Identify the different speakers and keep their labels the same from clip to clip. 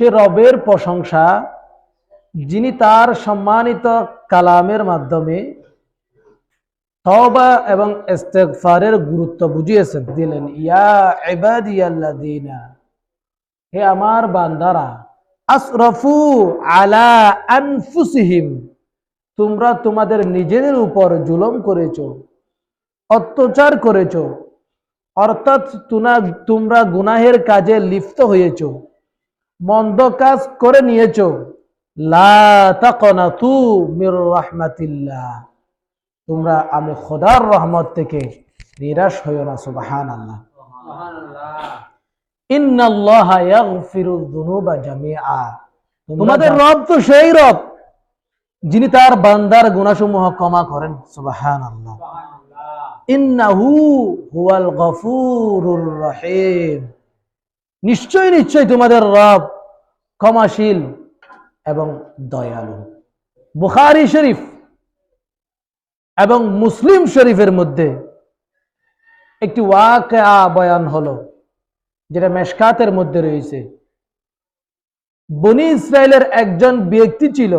Speaker 1: সে রবের প্রশংসা, যিনি তার সম্মানিত কালামের মাধ্যমে তওবা এবং ইস্তেগফারের গুরুত্ব বুঝিয়েছেন। দিলেন, ইয়া ইবাদিয়াল্লাযিনা, হে আমার বান্দারা, আসরাফু আলা আনফুসিহিম, তোমরা তোমাদের নিজেদের উপর জুলম করেছ, অত্যাচার করেছ, অর্থাৎ তোমরা গুনাহের কাজে লিপ্ত হয়েছো। মন্দ কাজ করে নিয়েছো। রাহমাতিল্লাহ। তোমরা আমি খোদার রহমত থেকে নিরাশ হইও না যুনুবা জামিআ। তোমাদের রব তো সেই রব যিনি তার বান্দার গুনাহসমূহ ক্ষমা করেন সুবহানাল্লাহ। ইন্নাহু হুয়াল গফুরুর রহিম। নিশ্চয় নিশ্চয় তোমাদের রব ক্ষমাশীল এবং দয়ালু। বুখারী শরীফ এবং মুসলিম শরীফের মধ্যে একটি ওয়াকা বয়ান হলো, যেটা মেশকাতের মধ্যে রয়েছে। বনি ইসরায়েলের একজন ব্যক্তি ছিল,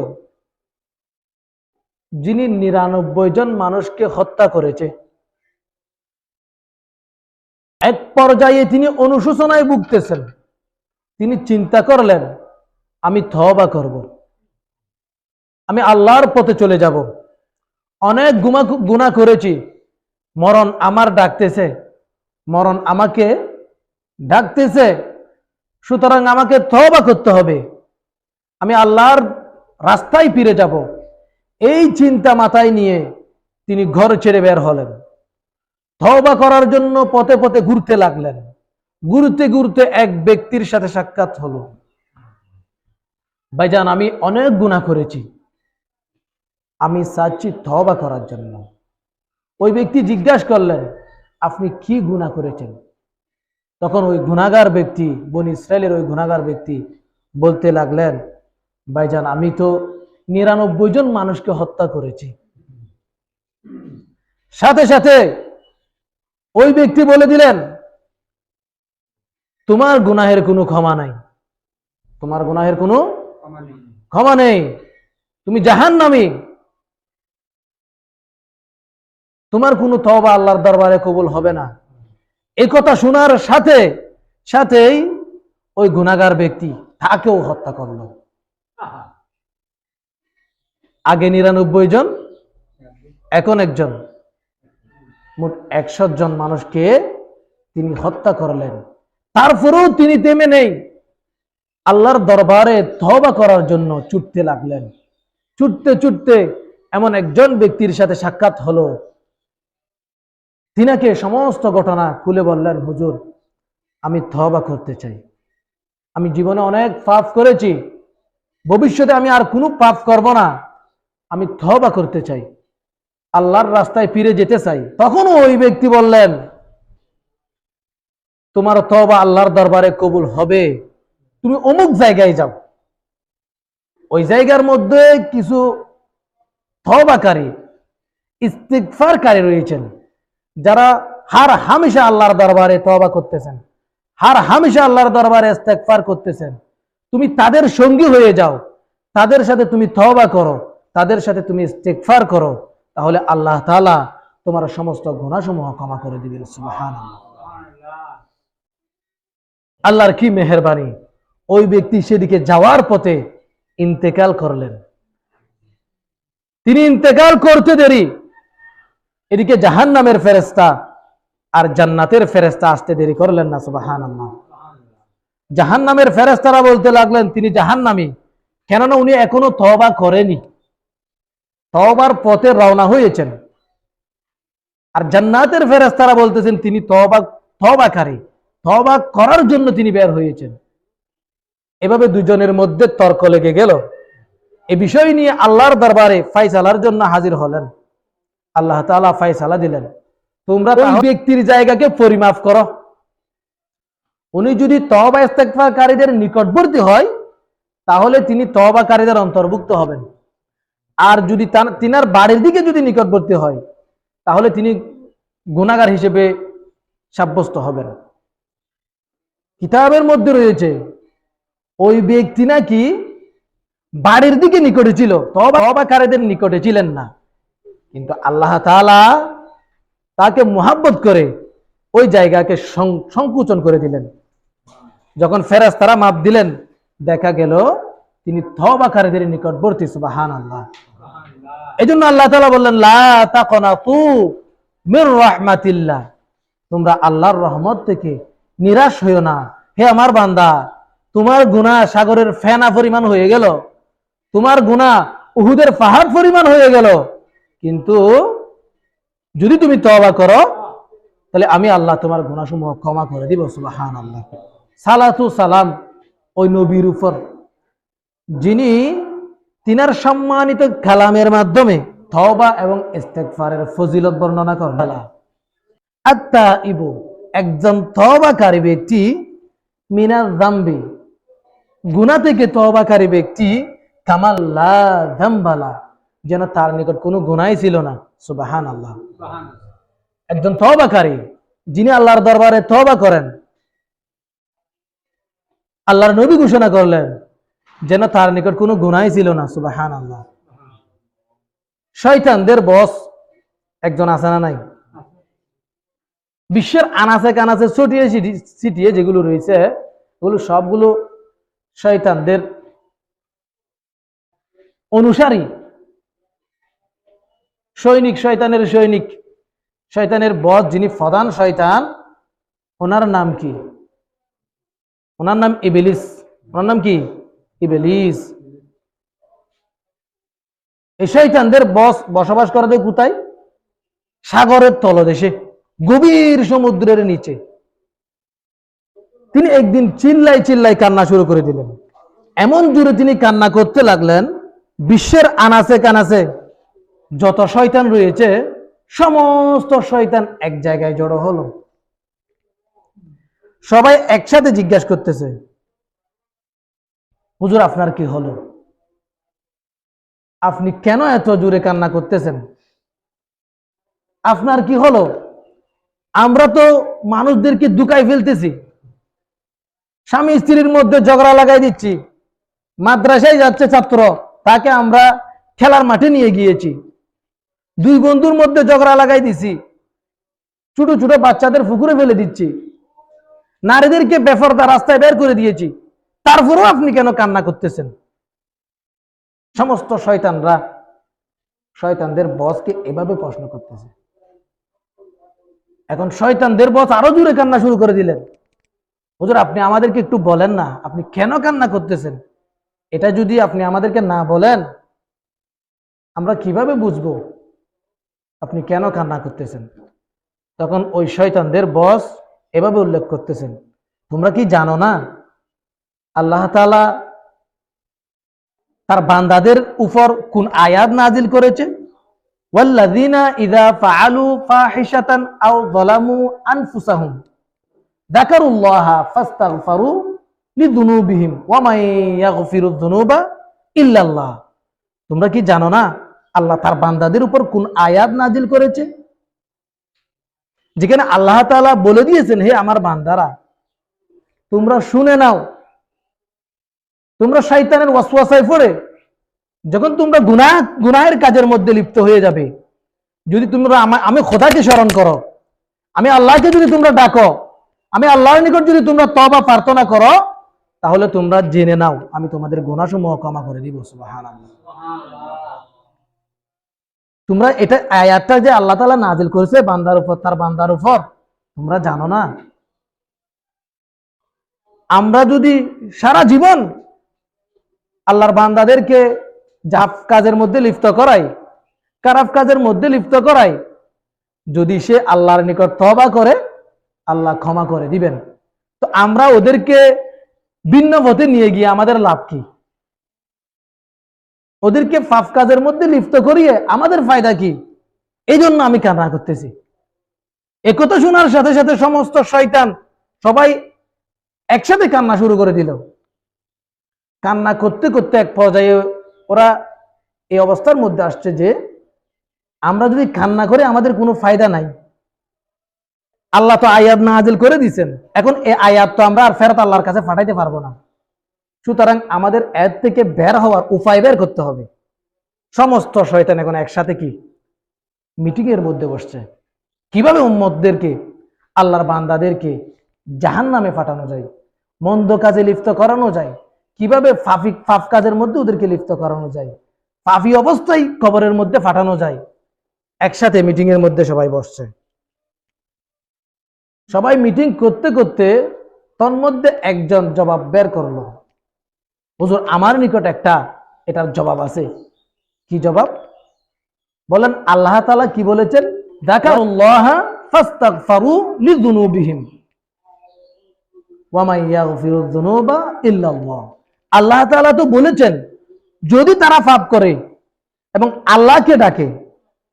Speaker 1: যিনি নিরানব্বই জন মানুষকে হত্যা করেছে। এক পর্যায়ে তিনি অনুশোচনায় ভুগতেছেন। তিনি চিন্তা করলেন, আমি থবা করব। আমি আল্লাহর পথে চলে যাব। অনেক গুমা গুণা করেছি। মরণ আমার ডাকতেছে। মরণ আমাকে ডাকতেছে। সুতরাং আমাকে তবা করতে হবে। আমি আল্লাহর রাস্তায় ফিরে যাব। এই চিন্তা মাথায় নিয়ে তিনি ঘর ছেড়ে বের হলেন। তবা করার জন্য পথে পথে ঘুরতে লাগলেন। ঘুরতে ঘুরতে এক ব্যক্তির সাথে সাক্ষাৎ হলো। ভাইজান, আমি অনেক গুণা করেছি। আমি চাচ্ছি তবা করার জন্য। ওই ব্যক্তি জিজ্ঞাসা করলেন, আপনি কি গুণা করেছেন? তখন ওই গুণাগার ব্যক্তি, বন ইসরায়েলের ওই গুণাগার ব্যক্তি বলতে লাগলেন, ভাইজান, আমি তো নিরানব্বই জন মানুষকে হত্যা করেছি। সাথে সাথে ওই ব্যক্তি বলে দিলেন, তোমার গুনাহের কোনো ক্ষমা নাই। তোমার গুনাহের কোনো ক্ষমা নেই। তুমি জাহান নামি তোমার কোনো তবা আল্লাহর দরবারে কবুল হবে না। এই কথা শোনার সাথে, সাথেই ওই গুণাগার ব্যক্তি তাকেও হত্যা করল। আগে নিরানব্বই জন, এখন একজন। মোট একশো জন মানুষকে তিনি হত্যা করলেন। তারপরেও তিনি তেমে নেই। আল্লাহর দরবারে তবা করার জন্য ছুটতে লাগলেন। ছুটতে ছুটতে এমন একজন ব্যক্তির সাথে সাক্ষাৎ হলো। তিনাকে সমস্ত ঘটনা খুলে বললেন, হুজুর, আমি তবা করতে চাই। আমি জীবনে অনেক পাপ করেছি। ভবিষ্যতে আমি আর কোনো পাপ করব না। আমি তবা করতে চাই। আল্লাহর রাস্তায় ফিরে যেতে চাই। তখনও ওই ব্যক্তি বললেন, তোমার তবা আল্লাহর দরবারে কবুল হবে। তুমি অমুক জায়গায় যাও। ওই জায়গার মধ্যে কিছু তবাকারী ইস্তিকফারকারী রয়েছেন, যারা হার হামেশা আল্লাহর দরবারে তবা করতেছেন, হার হামেশা আল্লাহর দরবারে ইস্তেকফার করতেছেন। তুমি তাদের সঙ্গী হয়ে যাও, তাদের সাথে তুমি তবা করো, তাদের সাথে তুমি ইস্তেকফার করো। তাহলে আল্লাহ তাআলা তোমার সমস্ত গুণাসমূহ ক্ষমা করে দিবেন, সুবহানাল্লাহ। আল্লাহর কি মেহরবানি? ওই ব্যক্তি সেদিকে যাওয়ার পথে ইন্তেকাল করলেন। তিনি ইন্তেকাল করতে দেরি। এদিকে জাহান নামের ফেরেস্তা আর জান্নাতের ফেরেস্তা আসতে দেরি করলেন না সুবাহান জাহান নামের ফেরেস্তারা বলতে লাগলেন, তিনি জাহান নামি কেননা উনি এখনও তবা করেনি। তবার পথে রওনা হয়েছেন। আর জান্নাতের ফেরেস্তারা বলতেছেন তিনি তবা তবাকারী তবা করার জন্য তিনি বের হয়েছেন। এভাবে দুজনের মধ্যে তর্ক লেগে গেল। এ বিষয় নিয়ে আল্লাহর দরবারে ফাইসালার জন্য হাজির হলেন। আল্লাহ তালা ফাইসালা দিলেন। তোমরা ওই ব্যক্তির জায়গাকে পরিমাপ করো। উনি যদি তবা ইস্তেকফারকারীদের নিকটবর্তী হয় তাহলে তিনি তবাকারীদের অন্তর্ভুক্ত হবেন। আর যদি তিনার বাড়ির দিকে যদি নিকটবর্তী হয়, তাহলে তিনি গুণাগার হিসেবে সাব্যস্ত হবেন। কিতাবের মধ্যে রয়েছে, ওই ব্যক্তি নাকি বাড়ির দিকে নিকটে ছিল তবাকারীদের নিকটে ছিলেন না। কিন্তু আল্লাহ তাআলা তাকে মোহাব্বত করে ওই জায়গাকে সংকুচন করে দিলেন। যখন ফেরাজ তারা মাপ দিলেন, দেখা গেল তিনি তবাকারীদের নিকটবর্তী সুবাহান আল্লাহ এই জন্য আল্লাহ তালা বললেন মির রাহমাতিল্লাহ। তোমরা আল্লাহর রহমত থেকে নিরাশ হইও না। হে আমার বান্দা, তোমার গুনাহ সাগরের ফেনা পরিমাণ হয়ে গেল, তোমার গুনাহ উহুদের পাহাড় পরিমাণ হয়ে গেল। কিন্তু যদি তুমি তওবা করো, তাহলে আমি আল্লাহ তোমার গুনাহসমূহ ক্ষমা করে দিব সুবহান আল্লাহ সালাতু সালাম ওই নবীর উপর, যিনি তিনার সম্মানিত কালামের মাধ্যমে তওবা এবং ইস্তেগফারের ফজিলত বর্ণনা করেন। আত্মা ইবু একজন তওবাকারী ব্যক্তি মিনাল জাম্বি গুনাহ থেকে তওবাকারী ব্যক্তি কামাল্লা যেন তার নিকট কোনো গুনাই ছিল না। সুবাহান আল্লাহ একজন তওবাকারী যিনি আল্লাহর দরবারে তওবা করেন আল্লাহর নবী ঘোষণা করলেন যেন তার নিকট কোনো গুনাই ছিল না সুবাহান আল্লাহ শয়তানদের বস একজন আছে না নাই? বিশ্বের আনাচে কানাচে ছটিয়ে ছিটিয়ে যেগুলো রয়েছে, ওগুলো সবগুলো শয়তানদের অনুসারী। সৈনিক শয়তানের সৈনিক। শয়তানের বস যিনি প্রধান শয়তান, ওনার নাম কি? ওনার নাম ইবেলিস। ওনার নাম কি? ইবেলিস। এই শয়তানদের বস বসবাস করে দেয় কোথায়? সাগরের তলদেশে, গভীর সমুদ্রের নিচে। তিনি একদিন চিল্লাই চিল্লাই কান্না শুরু করে দিলেন। এমন জোরে তিনি কান্না করতে লাগলেন, বিশ্বের আনাচে কানাচে যত শয়তান রয়েছে, সমস্ত শয়তান এক জায়গায় জড়ো হলো। সবাই একসাথে জিজ্ঞাসা করতেছে হুজুর, আপনার কি হলো? আপনি কেন এত জোরে কান্না করতেছেন? আপনার কি হলো? আমরা তো মানুষদেরকে দুকাই ফেলতেছি। স্বামী স্ত্রীর মধ্যে ঝগড়া লাগাই দিচ্ছি। মাদ্রাসায় যাচ্ছে ছাত্র, তাকে আমরা খেলার মাঠে নিয়ে গিয়েছি। দুই বন্ধুর মধ্যে ঝগড়া লাগাই দিছি। ছোট ছোট বাচ্চাদের ফুকুরে ফেলে দিচ্ছি। নারীদেরকে বেফরদা রাস্তায় বের করে দিয়েছি। তারপরেও আপনি কেন কান্না করতেছেন? সমস্ত শয়তানরা শয়তানদের বসকে এভাবে প্রশ্ন করতেছে। এখন শয়তানদের বস আরও জোরে কান্না শুরু করে দিলেন। হুজুর, আপনি আমাদেরকে একটু বলেন না, আপনি কেন কান্না করতেছেন? এটা যদি আপনি আমাদেরকে না বলেন, আমরা কীভাবে বুঝব আপনি কেন কান্না করতেছেন? তখন ওই শয়তানদের বস এভাবে উল্লেখ করতেছেন। তোমরা কি জানো না আল্লাহ তালা তার বান্দাদের উপর কোন আয়াত নাজিল করেছে তোমরা কি জানো না আল্লাহ তার বান্দাদের উপর কোন আয়াত নাজিল করেছে? যেখানে আল্লাহ বলে দিয়েছেন, হে আমার বান্দারা, তোমরা শুনে নাও তোমরা শয়তানের ওয়াসওয়াসায় পড়ে, যখন তোমরা গুনাহ, গুনাহের কাজের মধ্যে লিপ্ত হয়ে যাবে, যদি তোমরা আমি খোদাকে স্মরণ করো, আমি আল্লাহকে যদি তোমরা ডাকো, আমি আল্লাহর নিকট যদি তোমরা তবা প্রার্থনা করো, তাহলে তোমরা জেনে নাও, আমি তোমাদের গুনাহসমূহ ক্ষমা করে দিব, সুবহানাল্লাহ। তোমরা এটা আয়াতটা যে আল্লাহ তাআলা নাজিল করেছে বান্দার উপর, তার বান্দার উপর, তোমরা জানো না। আমরা যদি সারা জীবন আল্লাহর বান্দাদেরকে জাফ কাজের মধ্যে লিপ্ত করাই খারাপ কাজের মধ্যে লিপ্ত করাই যদি সে আল্লাহর নিকট তবা করে, আল্লাহ ক্ষমা করে দিবেন। তো আমরা ওদেরকে ভিন্ন পথে নিয়ে গিয়ে আমাদের লাভ কি? ওদেরকে ফাফ কাজের মধ্যে লিপ্ত করিয়ে আমাদের ফায়দা কি? এই জন্য আমি কান্না করতেছি। একথা শোনার সাথে সাথে সমস্ত শয়তান সবাই একসাথে কান্না শুরু করে দিল। কান্না করতে করতে এক পর্যায়ে ওরা এই অবস্থার মধ্যে আসছে যে আমরা যদি কান্না করে, আমাদের কোনো ফায়দা নাই। আল্লাহ তো আয়াত নাজিল করে দিছেন এখন এই আয়াত তো আমরা আর ফেরত আল্লাহর কাছে পাঠাইতে পারব না। সুতরাং আমাদের এর থেকে বের হওয়ার উপায় বের করতে হবে। সমস্ত শয়তান এখন একসাথে কি? মিটিং এর মধ্যে বসছে। কীভাবে উম্মতদেরকে, আল্লাহর বান্দাদেরকে জাহান নামে পাঠানো যায়? মন্দ কাজে লিপ্ত করানো যায়? কীভাবে ফাফি, ফাফ কাজের মধ্যে ওদেরকে লিপ্ত করানো যায়? ফাফি অবস্থায় কবরের মধ্যে পাঠানো যায়। একসাথে মিটিং এর মধ্যে সবাই বসছে। সবাই মিটিং করতে করতে তন্মধ্যে একজন জবাব বের করল। হুজুর, আমার নিকট একটা এটার জবাব আছে। কি জবাব? বলেন, আল্লাহ তালা কি বলেছেন? যাকারুল্লাহ আল্লাহ তালা তো বলেছেন, যদি তারা পাপ করে এবং আল্লাহকে ডাকে,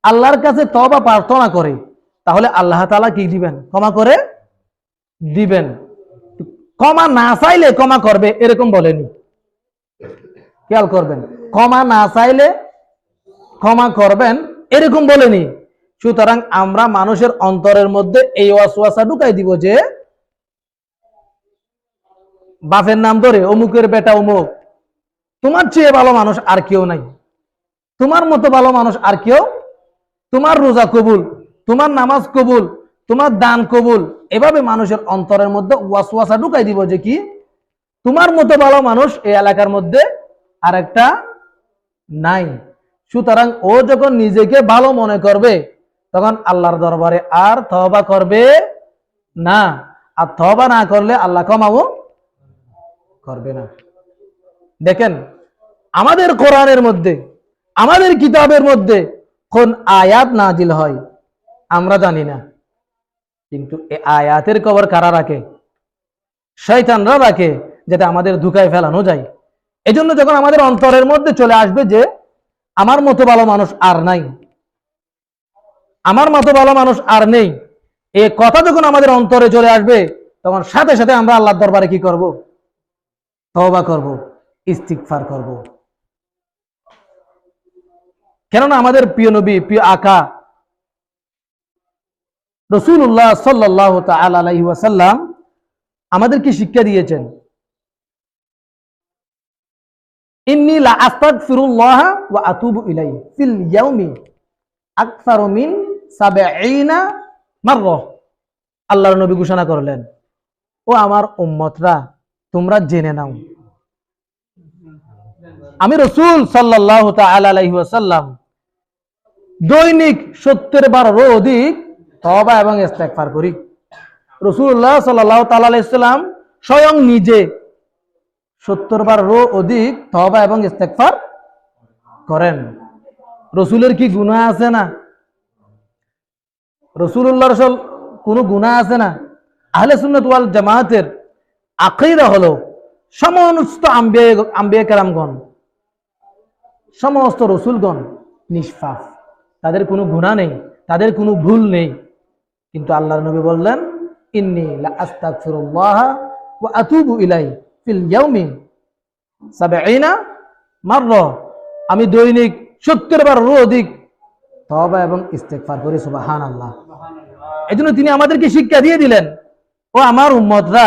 Speaker 1: আল্লাহর কাছে তওবা প্রার্থনা করে, তাহলে আল্লাহ তালা কি দিবেন? ক্ষমা করে দিবেন। ক্ষমা না চাইলে ক্ষমা করবে, এরকম বলেনি। খেয়াল করবেন, ক্ষমা না চাইলে ক্ষমা করবেন, এরকম বলেনি। সুতরাং আমরা মানুষের অন্তরের মধ্যে এই ওয়াসওয়াসা ঢুকাই দিব যে বাপের নাম ধরে অমুকের বেটা অমুক। তোমার চেয়ে ভালো মানুষ আর কেউ নাই। তোমার মতো ভালো মানুষ আর কেউ? তোমার রোজা কবুল, তোমার নামাজ কবুল, তোমার দান কবুল, এভাবে মানুষের অন্তরের মধ্যে ওয়াসওয়াসা ঢুকাই দিব যে কি? তোমার মতো ভালো মানুষ এই এলাকার মধ্যে আর একটা নাই। সুতরাং ও যখন নিজেকে ভালো মনে করবে, তখন আল্লাহর দরবারে আর তহবা করবে না। আর তহবা না করলে আল্লাহ কমাবো করবে না। দেখেন, আমাদের কোরআনের মধ্যে, আমাদের কিতাবের মধ্যে কোন আয়াত নাজিল হয়, আমরা জানি না। কিন্তু এই আয়াতের কবর কারা রাখে? শয়তানরা রাখে, যেটা আমাদের ধুকায় ফেলানো যায়। এজন্য যখন আমাদের অন্তরের মধ্যে চলে আসবে যে, আমার মতো ভালো মানুষ আর নাই, আমার মতো ভালো মানুষ আর নেই, এ কথা যখন আমাদের অন্তরে চলে আসবে, তখন সাথে সাথে আমরা আল্লাহর দরবারে কি করব? তওবা করব, ইস্তিগফার করব। কেননা আমাদের প্রিয় নবী, প্রিয় আকা রসুল্লাহ সাল্লাহ আলাইহি ওয়াসাল্লাম আমাদেরকে শিক্ষা দিয়েছেন, ইন্নি লা আস্তাগফিরুল্লাহ ওয়া আতুবু ইলাইহি ফিল ইয়াউমি আকসারু 70 মাররা। আল্লাহর নবী ঘোষণা করলেন, ও আমার উম্মতরা তোমরা জেনে নাও। আমি রসুল সাল্লাহ আলাইহি ওয়াসাল্লাম দৈনিক সত্তর বারেরও অধিক তবা এবং ইস্তেগফার করি। রসুল্লাহ সাল্লাহ তাল্লাম স্বয়ং নিজে সত্তর বারেরও অধিক তবা এবং ইস্তেগফার করেন। রসুলের কি গুণা আছে না? রসুল্লাহ রসল কোনো গুণা আছে না? আহলে সুন্নত ওয়াল জামায়াতের আকিরা হলো সমস্ত আম্বিয়া কালামগণ সমস্ত রসুলগণ নিষ্পাপ। তাদের কোনো গুণা নেই, তাদের কোনো ভুল নেই। কিন্তু আল্লাহ নবী বললেন, ইন্নি আতুবু ইলাই ফিল ইয়াউমি সাবঈনা মাররা। আমি দৈনিক 70 বার অধিক তওবা এবং ইস্তেগফার করি, সুবহানাল্লাহ। এজন্য তিনি আমাদেরকে শিক্ষা দিয়ে দিলেন, ও আমার উম্মতরা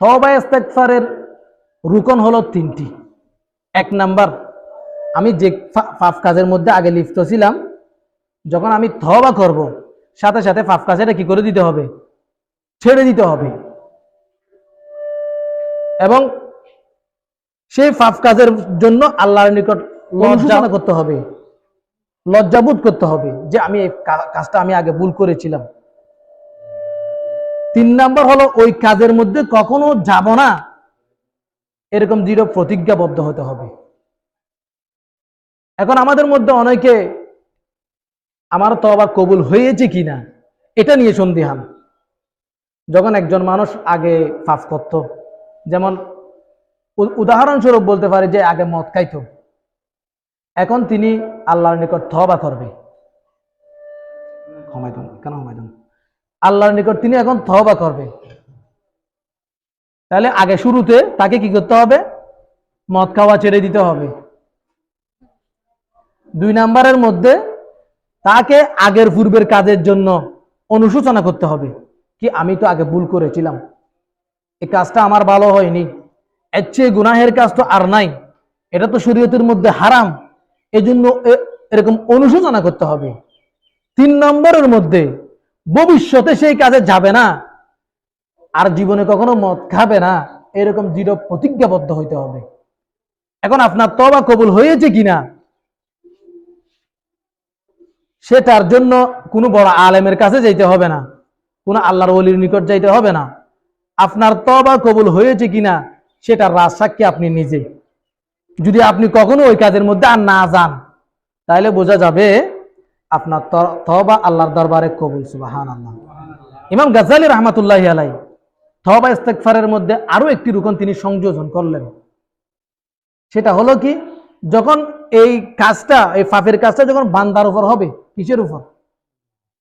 Speaker 1: তওবা ইস্তেগফারের রুকন হলো তিনটি। এক নাম্বার, আমি যে পাপ কাজের মধ্যে আগে লিপ্ত ছিলাম, যখন আমি তবা করব, সাথে সাথে পাপ কাজটা কি করে দিতে হবে? ছেড়ে দিতে হবে। এবং সেই পাপ কাজের জন্য আল্লাহর নিকট লজ্জা করতে হবে। লজ্জাবোধ করতে হবে যে আমি এই কাজটা আমি আগে ভুল করেছিলাম। তিন নাম্বার হলো ওই কাজের মধ্যে কখনো যাব না। এরকম দৃঢ় প্রতিজ্ঞাবদ্ধ হতে হবে। এখন আমাদের মধ্যে অনেকে আমার তবা কবুল হয়েছে কিনা, এটা নিয়ে সন্দিহান। যখন একজন মানুষ আগে পাপ করত, যেমন উদাহরণস্বরূপ বলতে পারে যে আগে মদ খাইতো। এখন তিনি আল্লাহর নিকট তবা করবে। ক্ষমাইতুন কেন ক্ষমাইতুন আল্লাহর নিকট তিনি এখন তবা করবে। তাহলে আগে শুরুতে তাকে কি করতে হবে? মদ খাওয়া ছেড়ে দিতে হবে। দুই নাম্বারের মধ্যে তাকে আগের পূর্বের কাজের জন্য অনুশোচনা করতে হবে কি আমি তো আগে ভুল করেছিলাম। এই কাজটা আমার ভালো হয়নি। এর চেয়ে গুনাহের কাজ তো আর নাই। এটা তো শরীয়তের মধ্যে হারাম। এজন্য এরকম অনুশোচনা করতে হবে। তিন নম্বরের মধ্যে ভবিষ্যতে সেই কাজে যাবে না। আর জীবনে কখনো মদ খাবে না। এরকম দৃঢ় প্রতিজ্ঞাবদ্ধ হইতে হবে। এখন আপনার তবা কবুল হয়েছে কিনা? সেটার জন্য কোনো বড় আলেমের কাছে যাইতে হবে না। কোনো আল্লাহর অলির নিকট যাইতে হবে না। আপনার তবা কবুল হয়েছে কিনা, সেটার রাজ সাক্ষী আপনি নিজে। যদি আপনি কখনো ওই কাজের মধ্যে আর না যান, তাহলে বোঝা যাবে আপনার তবা আল্লাহর দরবারে কবুল সুবাহান আল্লাহ ইমাম গাজালি রহমাতুল্লাহ আলাই তবা ইস্তেকফারের মধ্যে আরও একটি রুকন তিনি সংযোজন করলেন। সেটা হলো কি, যখন এই কাজটা, এই ফাফের কাজটা যখন বান্দার উপর হবে, কিসের উপর?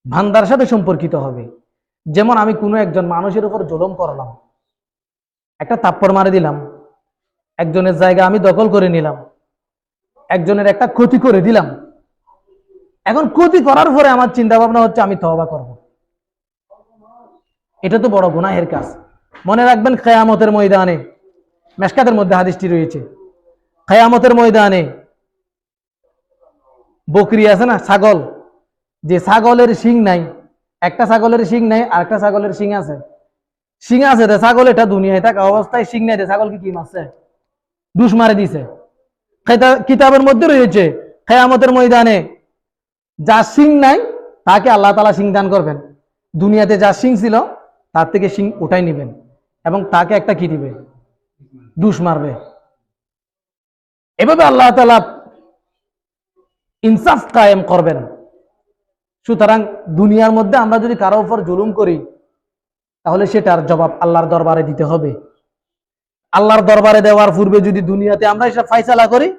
Speaker 1: বান্দার সাথে সম্পর্কিত হবে। যেমন আমি কোনো একজন মানুষের উপর জুলুম করলাম, একটা তাপ্পর মারে দিলাম, একজনের জায়গা আমি দখল করে নিলাম, একজনের একটা ক্ষতি করে দিলাম এখন ক্ষতি করার পরে আমার চিন্তা ভাবনা হচ্ছে আমি তওবা করব। এটা তো বড় গুনাহের কাজ। মনে রাখবেন খেয়ামতের ময়দানে, মেশকাতের মধ্যে হাদিসটি রয়েছে। খেয়ামতের ময়দানে বকরি আছে না, ছাগল। যে ছাগলের শিং নাই, একটা ছাগলের শিং নাই, আর একটা ছাগলের শিং আছে। শিং আছে রে, ছাগল এটা দুনিয়ায় থাকা অবস্থায় শিং নাই রে ছাগল কি মারছে? দুষ মারে দিছে। কিতাবের মধ্যে রয়েছে খেয়ামতের ময়দানে যার সিং নাই, তাকে আল্লাহ তালা সিং দান করবেন। দুনিয়াতে যার সিং ছিল, তার থেকে শিং ওটাই নিবেন। এবং তাকে একটা কি দিবে? দুষ মারবে। এভাবে আল্লাহ তালা ইনসাফ কায়েম করবেন। সুতরাং দুনিয়ার মধ্যে আমরা যদি কারও উপর জুলুম করি, তাহলে সেটার জবাব আল্লাহর দরবারে দিতে হবে। আল্লাহর দরবারে দেওয়ার পূর্বে যদি দুনিয়াতে আমরা এটা ফাইসালা করি,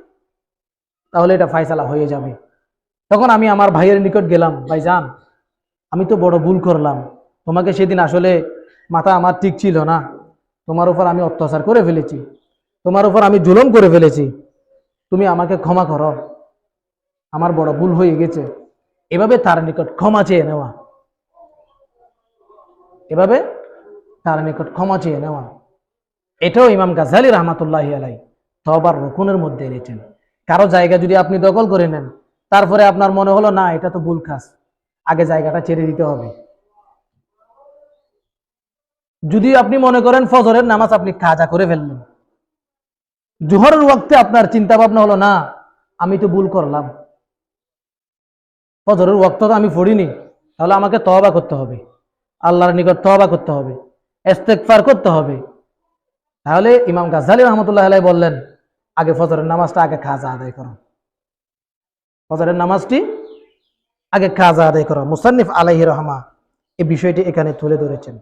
Speaker 1: তাহলে এটা ফাইসালা হয়ে যাবে। তখন আমি আমার ভাইয়ের নিকট গেলাম, ভাই যান, আমি তো বড় ভুল করলাম। তোমাকে সেদিন আসলে মাথা আমার ঠিক ছিল না। তোমার উপর আমি অত্যাচার করে ফেলেছি। তোমার উপর আমি জুলুম করে ফেলেছি। তুমি আমাকে ক্ষমা করো। আমার বড় ভুল হয়ে গেছে। এভাবে তার নিকট ক্ষমা চেয়ে নেওয়া। এভাবে তার নিকট ক্ষমা চেয়ে নেওয়া। এটাও ইমাম গাজালি রহমাতুল্লাহ আলাই তবার রকুনের মধ্যে এনেছেন। কারও জায়গা যদি আপনি দখল করে নেন তারপরে আপনার মনে হলো, না, এটা তো ভুল কাজ। আগে জায়গাটা ছেড়ে দিতে হবে। যদি আপনি মনে করেন ফজরের নামাজ আপনি কাজা করে ফেললেন। জোহরের ওয়াক্তে আপনার চিন্তা ভাবনা হলো, না, আমি তো ভুল করলাম। ফজরের ওয়াক্ত তো আমি পড়িনি, তাহলে আমাকে তহবা করতে হবে। আল্লাহর নিকট তহবা করতে হবে, ইস্তেগফার করতে হবে। তাহলে ইমাম গাজালি রহমতুল্লাহ বললেন, আগে ফজরের নামাজটা আগে খাজা আদায় করো। ফজরের নামাজটি আগে খাজা আদায় করো। মুসান্নিফ আলাইহি রহমা এই বিষয়টি এখানে তুলে ধরেছেন।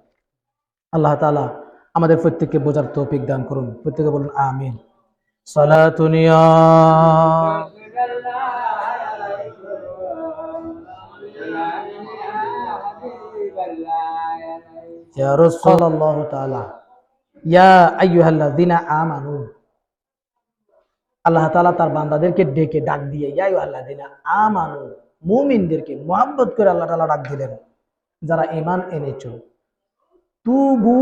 Speaker 1: আল্লাহ তাআলা আমাদের প্রত্যেককে বোঝার তৌফিক দান করুন। প্রত্যেকে বলুন, আমিন। সালাতুনিয়া ইয়া রাসূলুল্লাহ তাআলা। ইয়া আইয়ুহাল্লাযিনা আমানু। আল্লাহ তাআলা তার বান্দাদেরকে ডেকে ডাক দিয়ে, ইয়া আইয়ুহাল্লাযিনা আমানু মুমিনদেরকে মোহাব্বত করে আল্লাহ তালা ডাক দিলেন। যারা ঈমান এনেছো, তুবু,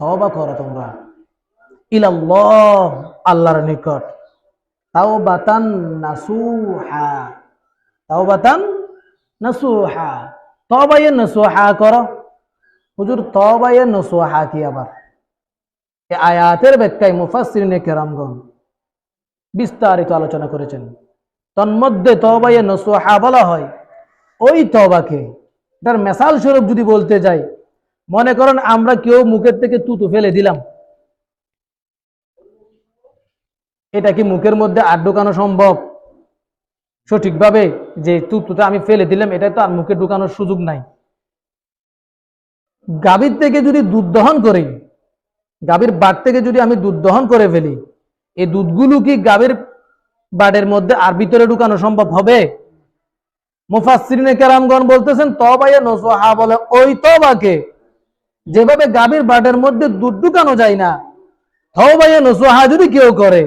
Speaker 1: তওবা করো তোমরা। ইলাল্লাহ, আল্লাহর নিকট। তাওবাতান নাসুহা। তাওবাতান নাসুহা। তবায়ে নাসুহা করো। হুজুর তবায়ে নাসুহা কি আবার? এই আয়াতের ব্যাখ্যায় মুফাসসিরিনে কেরামগণ বিস্তারিত আলোচনা করেছেন। তন্মধ্যে তবায়ে নাসুহা বলা হয়, ওই তবাকে এটার মেসাল স্বরূপ যদি বলতে যাই, মনে করেন আমরা কেউ মুখের থেকে তুতু ফেলে দিলাম। এটা কি মুখের মধ্যে আর ঢুকানো সম্ভব? সঠিকভাবে যে তুতুটা আমি ফেলে দিলাম এটা তো আর মুখে ঢুকানোর সুযোগ নাই। গাভীর থেকে যদি দুধ দহন করি, গাভীর বাট থেকে যদি আমি দুধ দহন করে ফেলি এই দুধগুলো কি গাভীর বাটের মধ্যে আর ভিতরে ঢুকানো সম্ভব হবে? মুফাসসিরিনে কেরামগণ বলতেছেন তবায়ে নসোহা বলে, ওই তবাকে যেভাবে গাভীর বাটের মধ্যে দুধ ঢুকানো যায় না তবায়ে নসোহা যদি কেউ করে,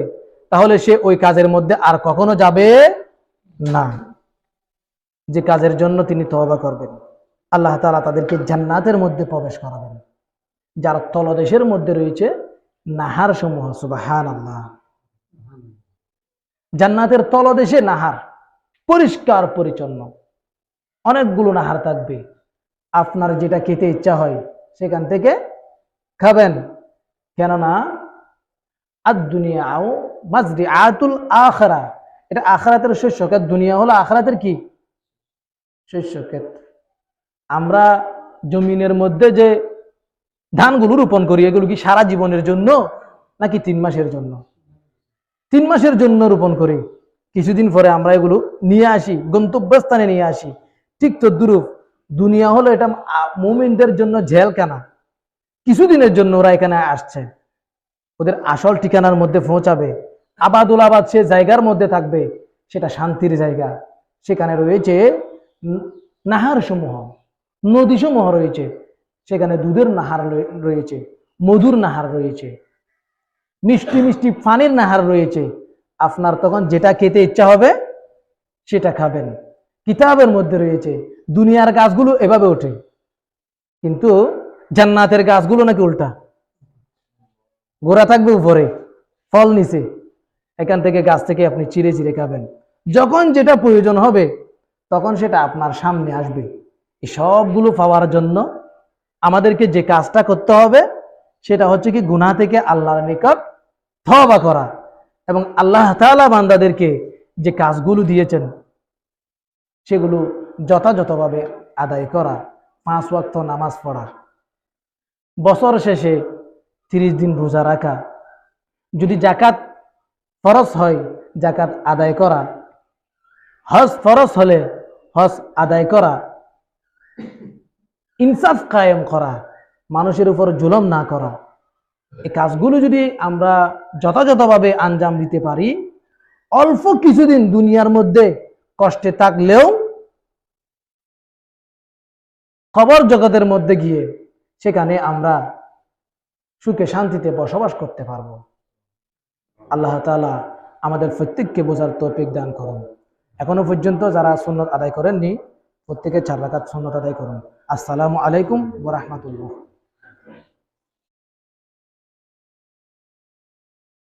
Speaker 1: তাহলে সে ওই কাজের মধ্যে আর কখনো যাবে না। যে কাজের জন্য তিনি তওবা করবেন। আল্লাহ তাআলা তাদেরকে জান্নাতের মধ্যে প্রবেশ করাবেন। যার তলদেশের মধ্যে রয়েছে নাহার সমূহ সুবাহান আল্লাহ জান্নাতের তলদেশে নাহার, পরিষ্কার পরিচ্ছন্ন। অনেকগুলো নাহার থাকবে। আপনার যেটা খেতে ইচ্ছা হয় সেখান থেকে খাবেন। কেননা আর দুনিয়াও মাজরি আতুল আখরা। এটা আখরাতের শস্য ক্ষেত দুনিয়া হলো আখরাতের কি? শস্য ক্ষেত আমরা জমিনের মধ্যে যে ধানগুলো রোপণ করি, এগুলো কি সারা জীবনের জন্য নাকি তিন মাসের জন্য? তিন মাসের জন্য রোপণ করি। কিছুদিন পরে আমরা এগুলো নিয়ে আসি, গন্তব্যস্থানে নিয়ে আসি। ঠিক তো দুরূপ দুনিয়া হলো এটা মুমিনদের জন্য জেলখানা। কিছুদিনের জন্য ওরা এখানে আসছে। ওদের আসল ঠিকানার মধ্যে পৌঁছাবে। আবাদুল আবাদ সে জায়গার মধ্যে থাকবে, সেটা শান্তির জায়গা। সেখানে রয়েছে নাহার সমূহ নদী সমূহ রয়েছে। সেখানে দুধের নাহার রয়ে- রয়েছে, মধুর নাহার রয়েছে। মিষ্টি মিষ্টি পানির নাহার রয়েছে। আপনার তখন যেটা খেতে ইচ্ছা হবে, সেটা খাবেন। কিতাবের মধ্যে রয়েছে, দুনিয়ার গাছগুলো এভাবে ওঠে। কিন্তু জান্নাতের গাছগুলো নাকি উল্টা। গোড়া থাকবে উপরে, ফল নিচে। এখান থেকে গাছ থেকে আপনি চিরে চিরে খাবেন। যখন যেটা প্রয়োজন হবে, তখন সেটা আপনার সামনে আসবে। এই সবগুলো পাওয়ার জন্য আমাদেরকে যে কাজটা করতে হবে, সেটা হচ্ছে কি, গুনাহ থেকে আল্লাহর নিকট তওবা করা এবং আল্লাহ তাআলা বান্দাদেরকে যে কাজগুলো দিয়েছেন, সেগুলো যথাযথভাবে আদায় করা, পাঁচ ওয়াক্ত নামাজ পড়া, বছর শেষে তিরিশ দিন রোজা রাখা, যদি জাকাত ফরজ হয় জাকাত আদায় করা, হজ ফরজ হলে হজ আদায় করা, ইনসাফ কায়েম করা, মানুষের উপর জুলম না করা এই কাজগুলো যদি আমরা যথাযথভাবে আঞ্জাম দিতে পারি, অল্প কিছুদিন দুনিয়ার মধ্যে কষ্টে থাকলেও খবর জগতের মধ্যে গিয়ে সেখানে আমরা সুখে শান্তিতে বসবাস করতে পারব। আল্লাহ তাআলা আমাদের প্রত্যেককে বোঝার তৌফিক দান করুন। এখনও পর্যন্ত যারা সুন্নত আদায় করেননি, প্রত্যেকে চার রাকাত সুন্নত আদায় করুন। আসসালামু আলাইকুম ওয়া রাহমাতুল্লাহ।